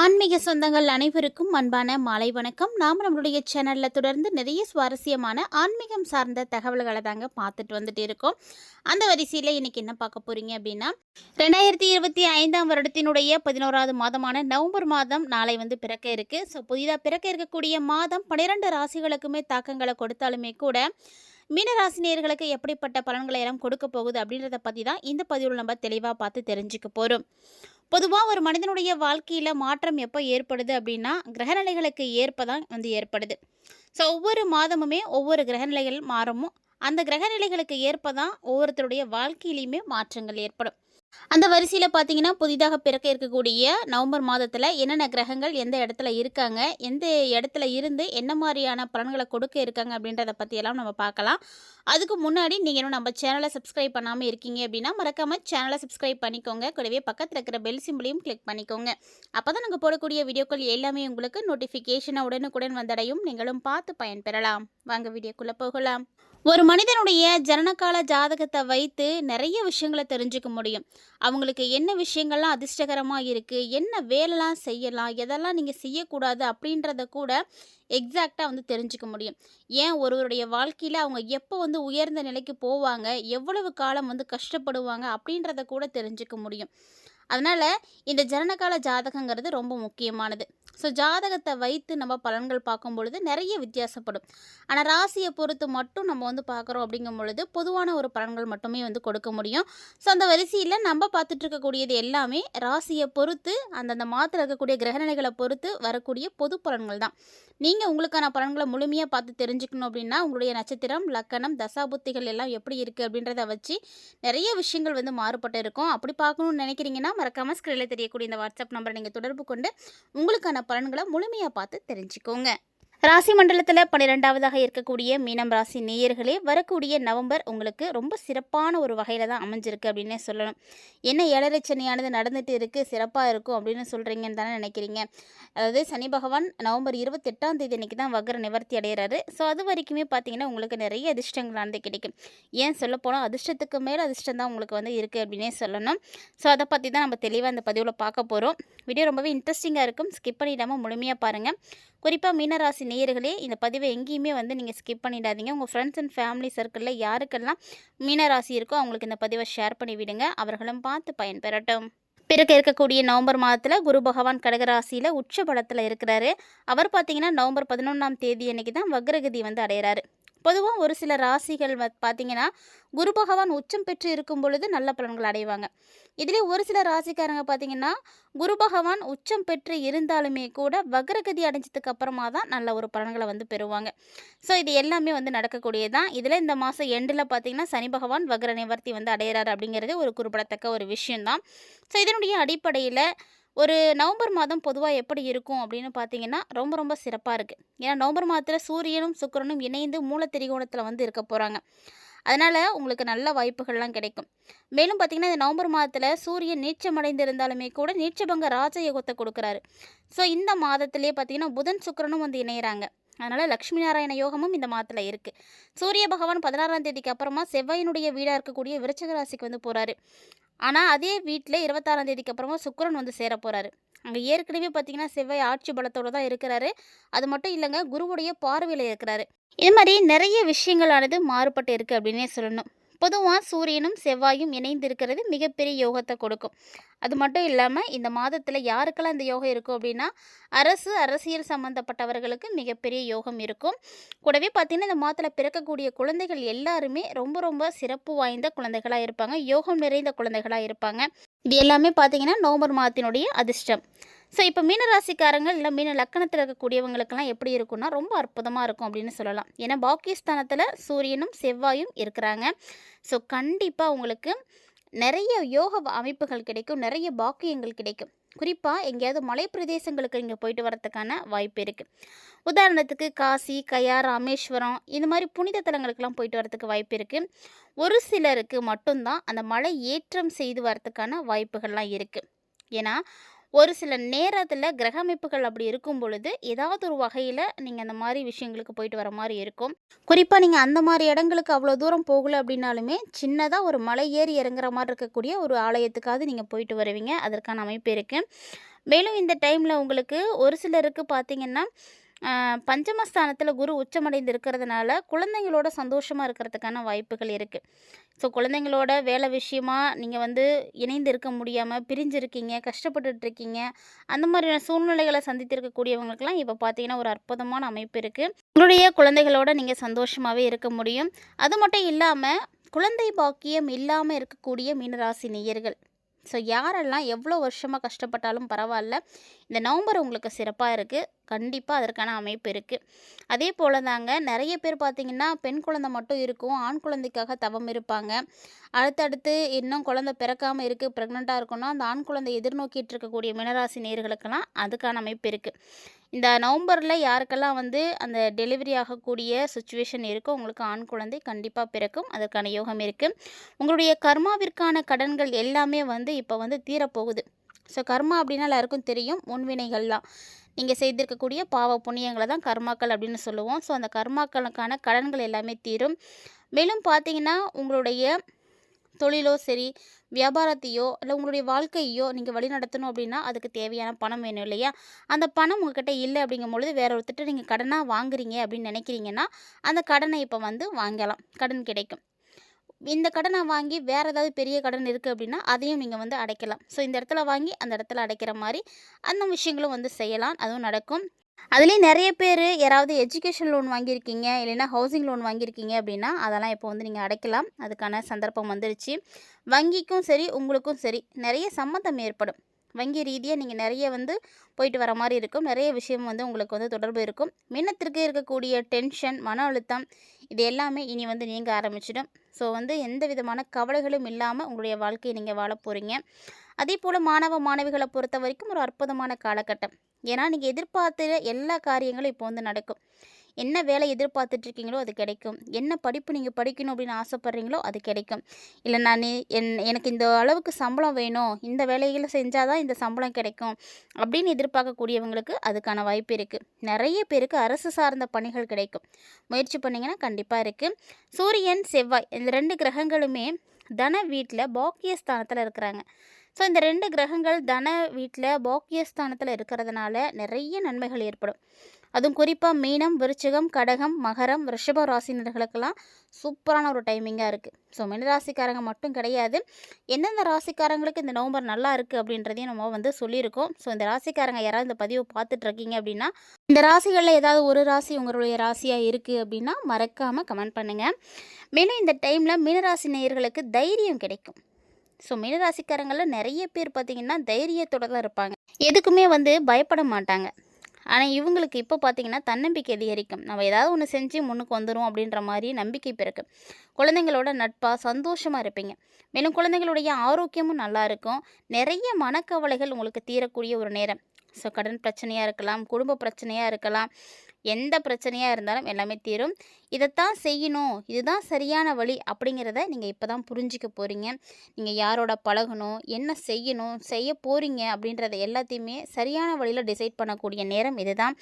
ஆன்மீக சொந்தங்கள் அனைவருக்கும் அன்பான மாலை வணக்கம். நாம் நம்மளுடைய சேனலில் தொடர்ந்து நிறைய சுவாரஸ்யமான ஆன்மீகம் சார்ந்த தகவல்களை தாங்க பார்த்துட்டு வந்துட்டு இருக்கோம். அந்த வரிசையில் இன்றைக்கி என்ன பார்க்க போகிறீங்க அப்படின்னா ரெண்டாயிரத்தி இருபத்தி ஐந்தாம் வருடத்தினுடைய பதினோராவது மாதமான நவம்பர் மாதம் நாளை வந்து பிறக்க இருக்கு. ஸோ புதிதாக பிறக்க இருக்கக்கூடிய மாதம் பன்னிரெண்டு ராசிகளுக்குமே தாக்கங்களை கொடுத்தாலுமே கூட மீனராசினியர்களுக்கு எப்படிப்பட்ட பலன்களை எல்லாம் கொடுக்க போகுது அப்படின்றத பற்றி தான் இந்த பதிவில் நம்ம தெளிவாக பார்த்து தெரிஞ்சுக்க போகிறோம் பொதுவாக ஒரு மனிதனுடைய வாழ்க்கையில் மாற்றம் எப்போ ஏற்படுது அப்படின்னா கிரகநிலைகளுக்கு ஏற்ப தான் வந்து ஏற்படுது. ஸோ ஒவ்வொரு மாதமுமே ஒவ்வொரு கிரகநிலைகள் மாறமும் அந்த கிரகநிலைகளுக்கு ஏற்ப தான் ஒவ்வொருத்தருடைய வாழ்க்கையிலையுமே மாற்றங்கள் ஏற்படும். அந்த வரிசையில் பார்த்தீங்கன்னா புதிதாக பிறக்க இருக்கக்கூடிய நவம்பர் மாதத்தில் என்னென்ன கிரகங்கள் எந்த இடத்துல இருக்காங்க எந்த இடத்துல இருந்து என்ன மாதிரியான பலன்களை கொடுக்க இருக்காங்க அப்படின்றத பற்றியெல்லாம் நம்ம பார்க்கலாம். அதுக்கு முன்னாடி நீங்கள் இன்னும் நம்ம சேனலை சப்ஸ்கிரைப் பண்ணாமல் இருக்கீங்க அப்படின்னா மறக்காமல் சேனலை சப்ஸ்கிரைப் பண்ணிக்கோங்க. கூடவே பக்கத்தில் இருக்கிற பெல் சிம்பிளையும் கிளிக் பண்ணிக்கோங்க. அப்போ தான் நாங்கள் போடக்கூடிய வீடியோக்கள் எல்லாமே உங்களுக்கு நோட்டிஃபிகேஷனாக உடனுக்குடன் வந்தடையும். நீங்களும் பார்த்து பயன்பெறலாம். வாங்க வீடியோக்குள்ளே போகலாம். ஒரு மனிதனுடைய ஜனனகால ஜாதகத்தை வைத்து நிறைய விஷயங்களை தெரிஞ்சுக்க முடியும். அவங்களுக்கு என்ன விஷயங்கள்லாம் அதிர்ஷ்டகரமாக இருக்குது என்ன வேலைலாம் செய்யலாம் எதெல்லாம் நீங்கள் செய்யக்கூடாது அப்படின்றத கூட எக்ஸாக்டாக வந்து தெரிஞ்சுக்க முடியும். ஏன்? ஒருவருடைய வாழ்க்கையில் அவங்க எப்போ வந்து உயர்ந்த நிலைக்கு போவாங்க எவ்வளவு காலம் வந்து கஷ்டப்படுவாங்க அப்படின்றத கூட தெரிஞ்சுக்க முடியும். அதனால் இந்த ஜனனகால ஜாதகங்கிறது ரொம்ப முக்கியமானது. ஸோ ஜாதகத்தை வைத்து நம்ம பலன்கள் பார்க்கும் பொழுது நிறைய வித்தியாசப்படும். ஆனால் ராசியை பொறுத்து மட்டும் நம்ம வந்து பார்க்குறோம் அப்படிங்கும் பொழுது பொதுவான ஒரு பலன்கள் மட்டுமே வந்து கொடுக்க முடியும். ஸோ அந்த வரிசையில் நம்ம பார்த்துட்டு இருக்கக்கூடியது எல்லாமே ராசியை பொறுத்து அந்தந்த மாதத்தில் இருக்கக்கூடிய கிரகநிலைகளை பொறுத்து வரக்கூடிய பொது பலன்கள் தான். நீங்கள் உங்களுக்கான பலன்களை முழுமையாக பார்த்து தெரிஞ்சுக்கணும் அப்படின்னா உங்களுடைய நட்சத்திரம் லக்கணம் தசாபுத்திகள் எல்லாம் எப்படி இருக்குது அப்படின்றத வச்சு நிறைய விஷயங்கள் வந்து மாறுபட்டு இருக்கும். அப்படி பார்க்கணும்னு நினைக்கிறீங்கன்னா மறக்காமல் ஸ்க்ரீனில் தெரியக்கூடிய இந்த வாட்ஸ்அப் நம்பரை நீங்கள் தொடர்பு கொண்டு உங்களுக்கான பலன்களை முழுமையாக பார்த்து தெரிஞ்சுக்கோங்க. ராசி மண்டலத்தில் பன்னிரெண்டாவதாக இருக்கக்கூடிய மீனம் ராசி நேயர்களே வரக்கூடிய நவம்பர் உங்களுக்கு ரொம்ப சிறப்பான ஒரு வகையில் தான் அமைஞ்சிருக்கு அப்படின்னே சொல்லணும். என்ன ஏழரை சனியானது நடந்துட்டு இருக்குது சிறப்பாக இருக்கும் அப்படின்னு சொல்கிறீங்கன்னு தானே நினைக்கிறீங்க. அதாவது சனி பகவான் நவம்பர் இருபத்தெட்டாம் தேதி அன்றைக்கி தான் வக்ர நிவர்த்தி அடைகிறாரு ஸோ அது வரைக்குமே பார்த்தீங்கன்னா உங்களுக்கு நிறைய அதிர்ஷ்டங்களானது கிடைக்கும். ஏன் சொல்லப்போனால் அதிர்ஷ்டத்துக்கு மேலே அதிர்ஷ்டம் தான் உங்களுக்கு வந்து இருக்குது அப்படின்னே சொல்லணும். ஸோ அதை பற்றி தான் நம்ம தெளிவாக அந்த பதிவில் பார்க்க போகிறோம் வீடியோ ரொம்பவே இன்ட்ரெஸ்டிங்காக இருக்கும். ஸ்கிப் பண்ணிடாமல் முழுமையாக பாருங்கள் குறிப்பாக மீனராசி நேயர்களே இந்த பதிவை எங்கேயுமே வந்து நீங்கள் ஸ்கிப் பண்ணிடாதீங்க. உங்கள் ஃப்ரெண்ட்ஸ் அண்ட் ஃபேமிலி சர்க்கிளில் யாருக்கெல்லாம் மீனராசி இருக்கோ அவங்களுக்கு இந்த பதிவை ஷேர் பண்ணி விடுங்க. அவர்களும் பார்த்து பயன்பெறட்டும். பிறகு இருக்கக்கூடிய நவம்பர் மாதத்தில் குரு பகவான் கடகராசியில் உச்ச பலத்தில் இருக்கிறாரு. அவர் பார்த்தீங்கன்னா நவம்பர் பதினொன்றாம் தேதி அன்னைக்கு தான் வக்ரகதி வந்து அடைகிறாரு பொதுவாக ஒரு சில ராசிகள் வ பார்த்தீங்கன்னா குரு பகவான் உச்சம் பெற்று இருக்கும் பொழுது நல்ல பலன்கள் அடைவாங்க. இதிலே ஒரு சில ராசிக்காரங்க பார்த்தீங்கன்னா குரு பகவான் உச்சம் பெற்று இருந்தாலுமே கூட வக்ரகதி அடைஞ்சதுக்கு அப்புறமா தான் நல்ல ஒரு பலன்களை வந்து பெறுவாங்க. ஸோ இது எல்லாமே வந்து நடக்கக்கூடியது தான் இதில் இந்த மாதம் எண்டில் பார்த்தீங்கன்னா சனி பகவான் வக்ர நிவர்த்தி வந்து அடையிறாரு அப்படிங்கிறது ஒரு குறிப்பிடத்தக்க ஒரு விஷயம்தான். ஸோ இதனுடைய அடிப்படையில் ஒரு நவம்பர் மாதம் பொதுவாக எப்படி இருக்கும் அப்படின்னு பார்த்தீங்கன்னா ரொம்ப ரொம்ப சிறப்பாக இருக்குது ஏன்னா நவம்பர் மாதத்தில் சூரியனும் சுக்கிரனும் இணைந்து மூலத்திரிகோணத்தில் வந்து இருக்க போகிறாங்க அதனால் உங்களுக்கு நல்ல வாய்ப்புகள்லாம் கிடைக்கும். மேலும் பார்த்திங்கன்னா இந்த நவம்பர் மாதத்தில் சூரியன் நீச்சமடைந்து இருந்தாலுமே கூட நீச்சபங்க ராஜயோகத்தை கொடுக்குறாரு. ஸோ இந்த மாதத்திலே பார்த்தீங்கன்னா புதன் சுக்கரனும் வந்து இணையிறாங்க. அதனால் லக்ஷ்மி நாராயண யோகமும் இந்த மாதத்தில் இருக்குது சூரிய பகவான் பதினாறாம் தேதிக்கு அப்புறமா செவ்வாயினுடைய வீடாக இருக்கக்கூடிய விருச்சக ராசிக்கு வந்து போகிறாரு ஆனால் அதே வீட்டில் இருபத்தாறாம் தேதிக்கு அப்புறமா சுக்கரன் வந்து சேர போகிறாரு அங்கே ஏற்கனவே பார்த்தீங்கன்னா செவ்வாய் ஆட்சி பலத்தோடு தான் இருக்கிறாரு. அது மட்டும் இல்லைங்க குருவுடைய பார்வையில் இருக்கிறாரு. இது மாதிரி நிறைய விஷயங்களானது மாறுபட்டு இருக்குது அப்படின்னே சொல்லணும். பொதுவாக சூரியனும் செவ்வாயும் இணைந்து இருக்கிறது மிகப்பெரிய யோகத்தை கொடுக்கும். அது மட்டும் இல்லாமல் இந்த மாதத்தில் யாருக்கெல்லாம் இந்த யோகம் இருக்கும் அப்படின்னா அரசு அரசியல் சம்மந்தப்பட்டவர்களுக்கு மிகப்பெரிய யோகம் இருக்கும். கூடவே பார்த்திங்கன்னா இந்த மாதத்தில் பிறக்கக்கூடிய குழந்தைகள் எல்லாருமே ரொம்ப ரொம்ப சிறப்பு வாய்ந்த குழந்தைகளாக இருப்பாங்க. யோகம் நிறைந்த குழந்தைகளாக இருப்பாங்க. இது எல்லாமே பார்த்திங்கன்னா நவம்பர் மாதத்தினுடைய அதிர்ஷ்டம். ஸோ இப்போ மீனராசிக்காரங்க இல்லை மீன லக்கணத்தில் இருக்கக்கூடியவங்களுக்கெல்லாம் எப்படி இருக்கும்னா ரொம்ப அற்புதமாக இருக்கும் அப்படின்னு சொல்லலாம். ஏன்னா பாக்கியஸ்தானத்தில் சூரியனும் செவ்வாயும் இருக்கிறாங்க. ஸோ கண்டிப்பாக உங்களுக்கு நிறைய யோக அமைப்புகள் கிடைக்கும். நிறைய பாக்கியங்கள் கிடைக்கும். குறிப்பாக எங்கேயாவது மலை பிரதேசங்களுக்கு நீங்கள் போயிட்டு வரத்துக்கான வாய்ப்பு இருக்குது உதாரணத்துக்கு காசி கயா ராமேஸ்வரம் இந்த மாதிரி புனித தலங்களுக்கெல்லாம் போயிட்டு வரத்துக்கு வாய்ப்பு இருக்குது ஒரு சிலருக்கு மட்டும்தான் அந்த மலை ஏற்றம் செய்து வரத்துக்கான வாய்ப்புகள்லாம் இருக்குது ஏன்னா ஒரு சில நேரத்தில் கிரக அமைப்புகள் அப்படி இருக்கும் பொழுது ஏதாவது ஒரு வகையில் நீங்கள் அந்த மாதிரி விஷயங்களுக்கு போயிட்டு வர மாதிரி இருக்கும். குறிப்பாக நீங்கள் அந்த மாதிரி இடங்களுக்கு அவ்வளோ தூரம் போகல அப்படின்னாலுமே சின்னதாக ஒரு மலை ஏறி இறங்குற மாதிரி இருக்கக்கூடிய ஒரு ஆலயத்துக்காவது நீங்கள் போயிட்டு வருவீங்க. அதற்கான அமைப்பு இருக்குது மேலும் இந்த டைமில் உங்களுக்கு ஒரு சிலருக்கு பார்த்தீங்கன்னா பஞ்சமஸ்தானத்தில் குரு உச்சமடைந்து இருக்கிறதுனால குழந்தைங்களோட சந்தோஷமாக இருக்கிறதுக்கான வாய்ப்புகள் இருக்குது ஸோ குழந்தைங்களோட வேலை விஷயமா நீங்கள் வந்து இணைந்து இருக்க முடியாமல் பிரிஞ்சிருக்கீங்க கஷ்டப்பட்டுட்ருக்கீங்க அந்த மாதிரியான சூழ்நிலைகளை சந்தித்திருக்கக்கூடியவங்களுக்கெல்லாம் இப்போ பார்த்தீங்கன்னா ஒரு அற்புதமான அமைப்பு இருக்குது உங்களுடைய குழந்தைகளோட நீங்கள் சந்தோஷமாகவே இருக்க முடியும். அது மட்டும் இல்லாமல் குழந்தை பாக்கியம் இல்லாமல் இருக்கக்கூடிய மீனராசி நேயர்கள் ஸோ யாரெல்லாம் எவ்வளோ வருஷமாக கஷ்டப்பட்டாலும் பரவாயில்ல இந்த நவம்பர் உங்களுக்கு சிறப்பாக இருக்குது கண்டிப்பாக அதற்கான அமைப்பு இருக்குது அதே போல் தாங்க நிறைய பேர் பார்த்திங்கன்னா பெண் குழந்தை மட்டும் இருக்கும் ஆண் குழந்தைக்காக தவம் இருப்பாங்க. அடுத்தடுத்து இன்னும் குழந்தை பிறக்காமல் இருக்குது ப்ரெக்னெண்ட்டாக இருக்குன்னா அந்த ஆண் குழந்தை எதிர்நோக்கிட்டு இருக்கக்கூடிய மினராசி நேர்களுக்கெல்லாம் அதுக்கான அமைப்பு இருக்குது இந்த நவம்பரில் யாருக்கெல்லாம் வந்து அந்த டெலிவரி ஆகக்கூடிய சுச்சுவேஷன் இருக்கோ உங்களுக்கு ஆண் குழந்தை கண்டிப்பாக பிறக்கும். அதற்கான யோகம் இருக்குது உங்களுடைய கர்மாவிற்கான கடன்கள் எல்லாமே வந்து இப்போ வந்து தீரப்போகுது. ஸோ கர்மா அப்படின்னா எல்லாருக்கும் தெரியும். முன்வினைகள்லாம் நீங்கள் செய்திருக்கக்கூடிய பாவ புண்ணியங்களை தான் கர்மாக்கள் அப்படின்னு சொல்லுவோம். ஸோ அந்த கர்மாக்களுக்கான கடன்கள் எல்லாமே தீரும். மேலும் பார்த்தீங்கன்னா உங்களுடைய தொழிலோ சரி வியாபாரத்தையோ இல்லை உங்களுடைய வாழ்க்கையோ நீங்கள் வழி நடத்தணும் அப்படின்னா அதுக்கு தேவையான பணம் வேணும் இல்லையா? அந்த பணம் உங்ககிட்ட இல்லை அப்படிங்கும் பொழுது வேற ஒருத்தர் நீங்கள் கடனாக வாங்குறீங்க அப்படின்னு நினைக்கிறீங்கன்னா அந்த கடனை இப்போ வந்து வாங்கலாம். கடன் கிடைக்கும். இந்த கடனை வாங்கி வேறு ஏதாவது பெரிய கடன் இருக்குது அப்படின்னா அதையும் நீங்கள் வந்து அடைக்கலாம். ஸோ இந்த இடத்துல வாங்கி அந்த இடத்துல அடைக்கிற மாதிரி அந்த விஷயங்களும் வந்து செய்யலாம். அதுவும் நடக்கும். அதுலேயும் நிறைய பேர் யாராவது எஜுகேஷன் லோன் வாங்கியிருக்கீங்க இல்லைன்னா ஹவுசிங் லோன் வாங்கியிருக்கீங்க அப்படின்னா அதெல்லாம் இப்போ வந்து நீங்கள் அடைக்கலாம். அதுக்கான சந்தர்ப்பம் வந்துருச்சு. வங்கிக்கும் சரி உங்களுக்கும் சரி நிறைய சம்மந்தம் ஏற்படும். வங்கி ரீதியாக நீங்கள் நிறைய வந்து போயிட்டு வர மாதிரி இருக்கும். நிறைய விஷயம் வந்து உங்களுக்கு வந்து தொடர்பு இருக்கும். மின்னத்திற்கு இருக்கக்கூடிய டென்ஷன் மன அழுத்தம் இது எல்லாமே இனி வந்து நீங்க ஆரம்பிச்சிடும். ஸோ வந்து எந்த விதமான கவலைகளும் இல்லாமல் உங்களுடைய வாழ்க்கையை நீங்கள் வாழ போகிறீங்க அதே போல் மாணவ மாணவிகளை பொறுத்த வரைக்கும் ஒரு அற்புதமான காலகட்டம். ஏன்னா நீங்கள் எதிர்பார்த்த எல்லா காரியங்களும் இப்போ வந்து நடக்கும். என்ன வேலை எதிர்பார்த்துட்ருக்கீங்களோ அது கிடைக்கும். என்ன படிப்பு நீங்கள் படிக்கணும் அப்படின்னு ஆசைப்பட்றீங்களோ அது கிடைக்கும். இல்லை நான் என் எனக்கு இந்த அளவுக்கு சம்பளம் வேணும். இந்த வேலைகளை செஞ்சால் தான் இந்த சம்பளம் கிடைக்கும் அப்படின்னு எதிர்பார்க்கக்கூடியவங்களுக்கு அதுக்கான வாய்ப்பு இருக்குது நிறைய பேருக்கு அரசு சார்ந்த பணிகள் கிடைக்கும். முயற்சி பண்ணிங்கன்னா கண்டிப்பாக இருக்குது சூரியன் செவ்வாய் இந்த ரெண்டு கிரகங்களுமே தன வீட்டில் பாக்கியஸ்தானத்தில் இருக்கிறாங்க. ஸோ இந்த ரெண்டு கிரகங்கள் தன வீட்டில் பாக்கியஸ்தானத்தில் இருக்கிறதுனால நிறைய நன்மைகள் ஏற்படும். அதுவும் குறிப்பாக மீனம் விருச்சிகம் கடகம் மகரம் ரிஷப ராசினர்களுக்கெல்லாம் சூப்பரான ஒரு டைமிங்காக இருக்குது ஸோ மீனராசிக்காரங்க மட்டும் கிடையாது. எந்தெந்த ராசிக்காரங்களுக்கு இந்த நவம்பர் நல்லா இருக்குது அப்படின்றதையும் நம்ம வந்து சொல்லியிருக்கோம். ஸோ இந்த ராசிக்காரங்க யாராவது இந்த பதிவை பார்த்துட்ருக்கீங்க அப்படின்னா இந்த ராசிகளில் ஏதாவது ஒரு ராசி உங்களுடைய ராசியாக இருக்குது அப்படின்னா மறக்காமல் கமெண்ட் பண்ணுங்கள் மேலும் இந்த டைமில் மீனராசி நேயர்களுக்கு தைரியம் கிடைக்கும். ஸோ மீனராசிக்காரங்களில் நிறைய பேர் பார்த்திங்கன்னா தைரியத்தோட தான் இருப்பாங்க. எதுக்குமே வந்து பயப்பட மாட்டாங்க. ஆனால் இவங்களுக்கு இப்போ பார்த்தீங்கன்னா தன்னம்பிக்கை அதிகரிக்கும். நம்ம ஏதாவது ஒன்று செஞ்சு முன்னுக்கு வந்துடும் அப்படின்ற மாதிரி நம்பிக்கை பிறக்கும் குழந்தைங்களோட நட்பாக சந்தோஷமாக இருப்பீங்க. மேலும் குழந்தைங்களுடைய ஆரோக்கியமும் நல்லா இருக்கும். நிறைய மனக்கவலைகள் உங்களுக்கு தீரக்கூடிய ஒரு நேரம். ஸோ கடன் பிரச்சனையாக இருக்கலாம் குடும்ப பிரச்சனையாக இருக்கலாம். எந்த பிரச்சனையாக இருந்தாலும் எல்லாமே தீரும். இதைத்தான் செய்யணும். இதுதான் சரியான வழி அப்படிங்கிறத நீங்கள் இப்போ தான் புரிஞ்சிக்க போகிறீங்க நீங்கள் யாரோட பழகணும் என்ன செய்யணும் செய்ய போகிறீங்க அப்படின்றத எல்லாத்தையுமே சரியான வழியில் டிசைட் பண்ணக்கூடிய நேரம் இதுதான்.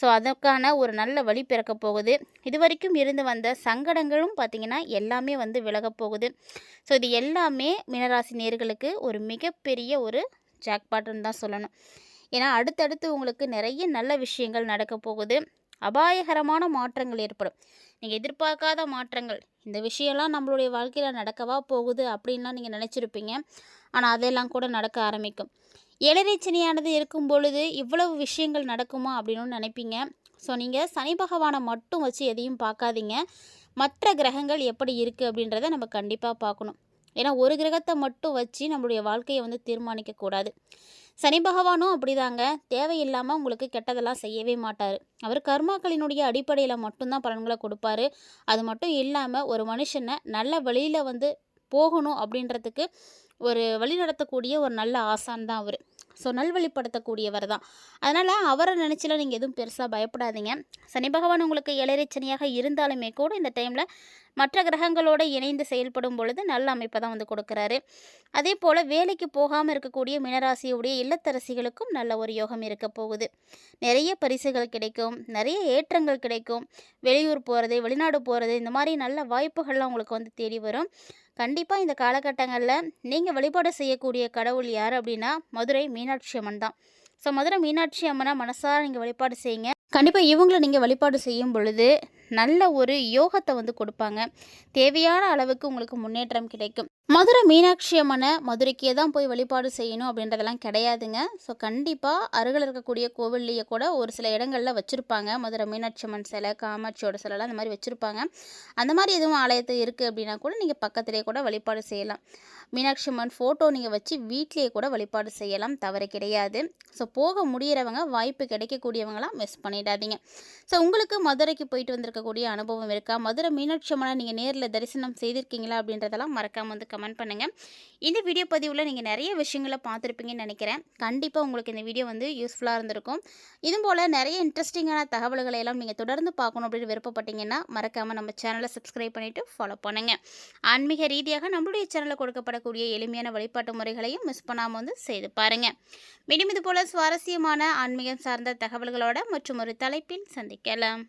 ஸோ அதற்கான ஒரு நல்ல வழி பிறக்க போகுது. இது வரைக்கும் இருந்து வந்த சங்கடங்களும் பார்த்திங்கன்னா எல்லாமே வந்து விலகப்போகுது ஸோ இது எல்லாமே மீனராசி நேர்களுக்கு ஒரு மிகப்பெரிய ஒரு ஜாக்பாட்டுன்னு தான் சொல்லணும். ஏன்னா அடுத்தடுத்து உங்களுக்கு நிறைய நல்ல விஷயங்கள் நடக்க போகுது. அபாயகரமான மாற்றங்கள் ஏற்படும். நீங்கள் எதிர்பார்க்காத மாற்றங்கள். இந்த விஷயம்லாம் நம்மளுடைய வாழ்க்கையில் நடக்கவா போகுது அப்படின்லாம் நீங்கள் நினச்சிருப்பீங்க. ஆனால் அதெல்லாம் கூட நடக்க ஆரம்பிக்கும். ஏழரைச்சனியானது இருக்கும் பொழுது இவ்வளவு விஷயங்கள் நடக்குமா அப்படின்னு நினைப்பீங்க. ஸோ நீங்கள் சனி பகவானை மட்டும் வச்சு எதையும் பார்க்காதீங்க. மற்ற கிரகங்கள் எப்படி இருக்குது அப்படின்றத நம்ம கண்டிப்பாக பார்க்கணும். ஏன்னா ஒரு கிரகத்தை மட்டும் வச்சு நம்மளுடைய வாழ்க்கையை வந்து தீர்மானிக்கக்கூடாது சனி பகவானும் அப்படிதாங்க. தேவையில்லாமல் உங்களுக்கு கெட்டதெல்லாம் செய்யவே மாட்டார். அவர் கர்மாக்களினுடைய அடிப்படையில் மட்டும்தான் பலன்களை கொடுப்பாரு. அது மட்டும் இல்லாமல் ஒரு மனுஷனை நல்ல வழியில் வந்து போகணும் அப்படின்றதுக்கு ஒரு வழி நடத்தக்கூடிய ஒரு நல்ல ஆசான் தான் அவர். ஸோ நல்வழிப்படுத்தக்கூடியவர் தான் அதனால் அவரை நினச்சிலாம் நீங்கள் எதுவும் பெருசாக பயப்படாதீங்க. சனி பகவான் உங்களுக்கு ஏழரை இருந்தாலுமே கூட இந்த டைமில் மற்ற கிரகங்களோடு இணைந்து செயல்படும் பொழுது நல்ல அமைப்பை தான் வந்து கொடுக்குறாரு. அதே போல் வேலைக்கு போகாமல் இருக்கக்கூடிய மீனராசியுடைய இல்லத்தரசிகளுக்கும் நல்ல ஒரு யோகம் இருக்க போகுது. நிறைய பரிசுகள் கிடைக்கும் நிறைய ஏற்றங்கள் கிடைக்கும். வெளியூர் போகிறது வெளிநாடு போகிறது இந்த மாதிரி நல்ல வாய்ப்புகள்லாம் உங்களுக்கு வந்து தேடி வரும். கண்டிப்பாக இந்த காலகட்டங்களில் நீங்கள் வழிபாடு செய்யக்கூடிய கடவுள் யார் அப்படின்னா மதுரை மீனாட்சி மீனாட்சி அம்மன் தான். ஸோ மதுரை மீனாட்சி அம்மனை மனசார நீங்கள் வழிபாடு செய்யுங்க. கண்டிப்பாக இவங்களை நீங்கள் வழிபாடு செய்யும் பொழுது நல்ல ஒரு யோகத்தை வந்து கொடுப்பாங்க. தேவையான அளவுக்கு உங்களுக்கு முன்னேற்றம் கிடைக்கும். மதுரை மீனாட்சி அம்மனை மதுரைக்கே தான் போய் வழிபாடு செய்யணும் அப்படின்றதெல்லாம் கிடையாதுங்க. ஸோ கண்டிப்பாக அருகில் இருக்கக்கூடிய கோவில்லையே கூட ஒரு சில இடங்களில் வச்சுருப்பாங்க. மதுரை மீனாட்சி அம்மன் சிலை காமாட்சியோட சிலைலாம் அந்த மாதிரி வச்சுருப்பாங்க. அந்த மாதிரி எதுவும் ஆலயத்து இருக்குது அப்படின்னா கூட நீங்கள் பக்கத்துலேயே கூட வழிபாடு செய்யலாம். மீனாட்சி அம்மன் ஃபோட்டோ நீங்கள் வச்சு வீட்லேயே கூட வழிபாடு செய்யலாம். தவறு கிடையாது. ஸோ போக முடியிறவங்க வாய்ப்பு கிடைக்கக்கூடியவங்களாம் மிஸ் பண்ணிடாதீங்க. ஸோ உங்களுக்கு மதுரைக்கு போயிட்டு வந்திருக்கக்கூடிய அனுபவம் இருக்கா? மதுரை மீனாட்சி அம்மனை நீங்கள் நேரில் தரிசனம் செய்திருக்கீங்களா அப்படின்றதெல்லாம் மறக்காமல் வந்து கமெண்ட் பண்ணுங்கள் இந்த வீடியோ பதிவில் நீங்கள் நிறைய விஷயங்களை பார்த்துருப்பீங்கன்னு நினைக்கிறேன். கண்டிப்பாக உங்களுக்கு இந்த வீடியோ வந்து யூஸ்ஃபுல்லாக இருந்திருக்கும். இதுவும் போல் நிறைய இன்ட்ரெஸ்டிங்கான தகவல்களை எல்லாம் நீங்கள் தொடர்ந்து பார்க்கணும் அப்படின்னு விருப்பப்பட்டீங்கன்னா மறக்காமல் நம்ம சேனலை சப்ஸ்கிரைப் பண்ணிவிட்டு ஃபாலோ பண்ணுங்கள் ஆன்மீக ரீதியாக நம்மளுடைய சேனலில் கொடுக்கப்படக்கூடிய எளிமையான வழிபாட்டு முறைகளையும் மிஸ் பண்ணாமல் வந்து செய்து பாருங்கள் மீண்டும் இது போல் சுவாரஸ்யமான ஆன்மீகம் சார்ந்த தகவல்களோட மற்றும் ஒரு தலைப்பில் சந்திக்கலாம்.